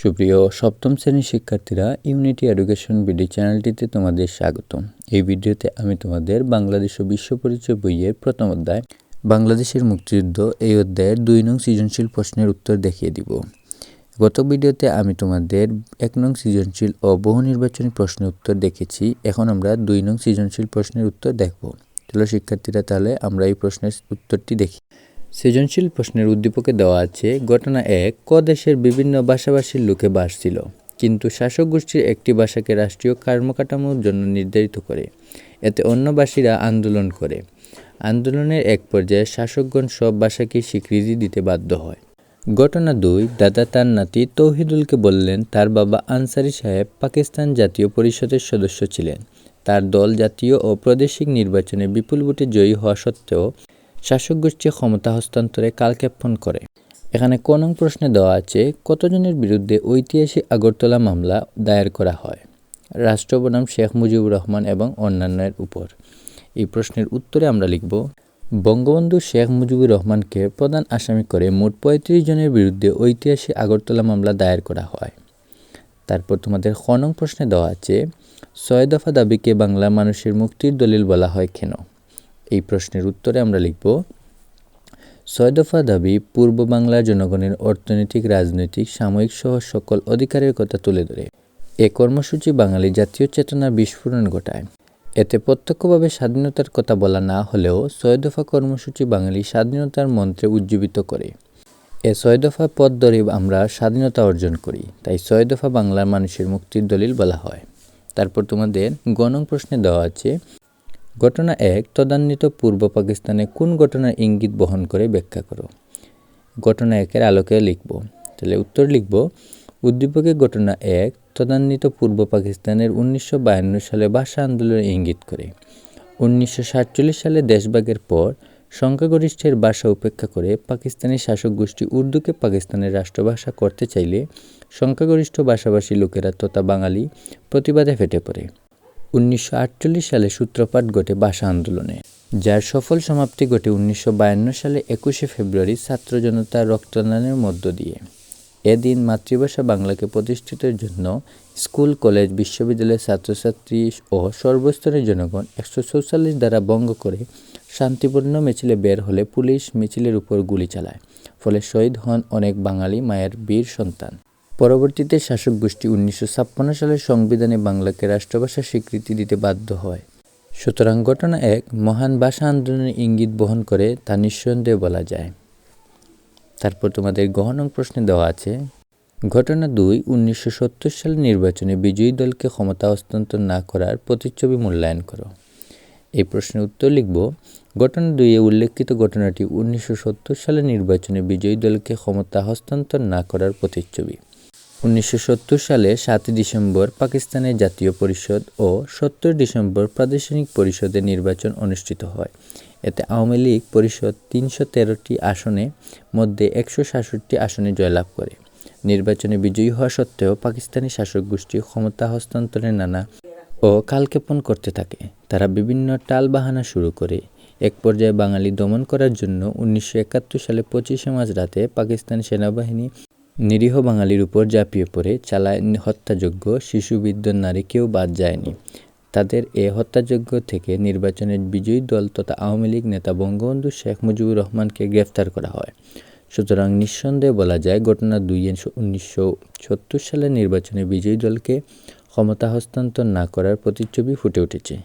সুপ্রিয় সপ্তম শ্রেণির শিক্ষার্থীরা ইউনিটি এডুকেশন বিডি চ্যানেলটিতে তোমাদের স্বাগতম। এই ভিডিওতে আমি তোমাদের বাংলাদেশ ও বিশ্ব পরিচয় বইয়ের প্রথম অধ্যায়, বাংলাদেশের মুক্তিযুদ্ধ এই অধ্যায়ের দুই নং সৃজনশীল প্রশ্নের উত্তর দেখিয়ে দিব। গত ভিডিওতে আমি তোমাদের এক নং সৃজনশীল ও বহু নির্বাচনী প্রশ্নের উত্তর দেখেছি। এখন আমরা দুই নং সৃজনশীল প্রশ্নের উত্তর দেখব। চলো শিক্ষার্থীরা তাহলে আমরা এই প্রশ্নের উত্তরটি দেখি। সৃজনশীল প্রশ্নের উদ্দীপকে দেওয়া আছে, ঘটনা এক, ক দেশের বিভিন্ন ভাষাভাষীর লোকে বাস ছিল, কিন্তু শাসক গোষ্ঠীর একটি ভাষাকে রাষ্ট্রীয় কর্মকাঠামোর জন্য নির্ধারিত করে। এতে অন্য ভাষীরা আন্দোলন করে। আন্দোলনের এক পর্যায়ে শাসকগণ সব ভাষাকে স্বীকৃতি দিতে বাধ্য হয়। ঘটনা দুই, দাদা তার নাতি তৌহিদুলকে বললেন, তার বাবা আনসারি সাহেব পাকিস্তান জাতীয় পরিষদের সদস্য ছিলেন। তার দল জাতীয় ও প্রাদেশিক নির্বাচনে বিপুল ভোটে জয়ী হওয়া সত্ত্বেও শাসক গোষ্ঠী ক্ষমতা হস্তান্তরে কালক্ষেপণ করে। এখানে কোন প্রশ্নে দেওয়া আছে, কতজনের বিরুদ্ধে ঐতিহাসিক আগরতলা মামলা দায়ের করা হয়? রাষ্ট্র বনাম শেখ মুজিবুর রহমান এবং অন্যান্যের উপর। এই প্রশ্নের উত্তরে আমরা লিখব, বঙ্গবন্ধু শেখ মুজিবুর রহমানকে প্রধান আসামি করে মোট পঁয়ত্রিশ জনের বিরুদ্ধে ঐতিহাসিক আগরতলা মামলা দায়ের করা হয়। তারপর তোমাদের খ নং প্রশ্নে দেওয়া আছে, ছয় দফা দাবিকে বাংলা মানুষের মুক্তির দলিল বলা হয় কেন? এই প্রশ্নের উত্তরে আমরা লিখব, ছয় দফা দাবি, পূর্ব বাংলার জনগণের অর্থনৈতিক, রাজনৈতিক, সাময়িক সহ সকল অধিকারের কথা তুলে ধরে। এ কর্মসূচি বাঙালি জাতীয় চেতনার বিস্ফোরণ ঘটায়। এতে প্রত্যক্ষভাবে স্বাধীনতার কথা বলা না হলেও ছয় দফা কর্মসূচি বাঙালি স্বাধীনতার মন্ত্রে উজ্জীবিত করে। এ ছয় দফা পথ ধরে আমরা স্বাধীনতা অর্জন করি, তাই ছয় দফা বাংলার মানুষের মুক্তির দলিল বলা হয়। তারপর তোমাদের গণং প্রশ্নে দেওয়া আছে ঘটনা এক, তদান্বিত পূর্ব পাকিস্তানে কোন ঘটনার ইঙ্গিত বহন করে ব্যাখ্যা করো। ঘটনা একের আলোকে লিখব। তাহলে উত্তর লিখব, উদ্দীপকের ঘটনা এক, তদান্বিত পূর্ব পাকিস্তানের উনিশশো সালে ভাষা আন্দোলনের ইঙ্গিত করে। উনিশশো সাতচল্লিশ সালে দেশভাগের পর সংখ্যাগরিষ্ঠের ভাষা উপেক্ষা করে পাকিস্তানি শাসক গোষ্ঠী উর্দুকে পাকিস্তানের রাষ্ট্রভাষা করতে চাইলে সংখ্যাগরিষ্ঠ ভাষাভাষী লোকেরা তথা বাঙালি প্রতিবাদে ফেটে পড়ে। উনিশশো আটচল্লিশ সালে সূত্রপাত ঘটে ভাষা আন্দোলনে, যার সফল সমাপ্তি ঘটে উনিশশো বায়ান্ন সালে একুশে ফেব্রুয়ারি ছাত্র জনতার রক্তদানের মধ্য দিয়ে। এদিন মাতৃভাষা বাংলাকে প্রতিষ্ঠিতের জন্য স্কুল, কলেজ, বিশ্ববিদ্যালয়ের ছাত্রছাত্রী ও সর্বস্তরের জনগণ একশো চৌচল্লিশ দ্বারা ভঙ্গ করে শান্তিপূর্ণ মিছিলে বের হলে পুলিশ মিছিলের উপর গুলি চালায়, ফলে শহীদ হন অনেক বাঙালি মায়ের বীর সন্তান। পরবর্তীতে শাসক গোষ্ঠী উনিশশো সালের সংবিধানে বাংলাকে রাষ্ট্রভাষা স্বীকৃতি দিতে বাধ্য হয়। সুতরাং ঘটনা এক, মহান ভাষা আন্দোলনের ইঙ্গিত বহন করে তা নিঃসন্দেহে বলা যায়। তারপর তোমাদের গহনং প্রশ্নে দেওয়া আছে, ঘটনা দুই, উনিশশো সালে নির্বাচনে বিজয়ী দলকে ক্ষমতা হস্তান্তর না করার প্রতিচ্ছবি মূল্যায়ন করো। এই প্রশ্নের উত্তর লিখব, ঘটনা দুইয়ে উল্লেখিত ঘটনাটি উনিশশো সত্তর সালে নির্বাচনে বিজয়ী দলকে ক্ষমতা হস্তান্তর না করার প্রতিচ্ছবি। উনিশশো সত্তর সালে সাতই ডিসেম্বর পাকিস্তানের জাতীয় পরিষদ ও সত্তর ডিসেম্বর প্রাদেশিক পরিষদের নির্বাচন অনুষ্ঠিত হয়। এতে আওয়ামী লীগ পরিষদ তিনশো তেরোটি আসনে মধ্যে একশো সাতষট্টি আসনে জয়লাভ করে। নির্বাচনে বিজয়ী হওয়া সত্ত্বেও পাকিস্তানি শাসক গোষ্ঠী ক্ষমতা হস্তান্তরের নানা ও কালক্ষেপণ করতে থাকে। তারা বিভিন্ন টাল বাহানা শুরু করে। এক পর্যায়ে বাঙালি দমন করার জন্য উনিশশো একাত্তর সালে পঁচিশে মার্চ রাতে পাকিস্তান সেনাবাহিনী নিরীহ বাঙালির উপর ঝাঁপিয়ে পড়ে, চালায় শিশুবৃদ্ধ নারী কেউ বাদ যায়নি। তাদের এ হত্যাযজ্ঞ থেকে নির্বাচনের বিজয়ী দল তথা আওয়ামী লীগ নেতা বঙ্গবন্ধু শেখ মুজিবুর রহমানকে গ্রেফতার করা হয়। সুতরাং নিঃসন্দেহে বলা যায়, ঘটনা দুই উনিশশো সত্তর সালের নির্বাচনে বিজয়ী দলকে ক্ষমতা হস্তান্তর না করার প্রতিচ্ছবি ফুটে উঠেছে।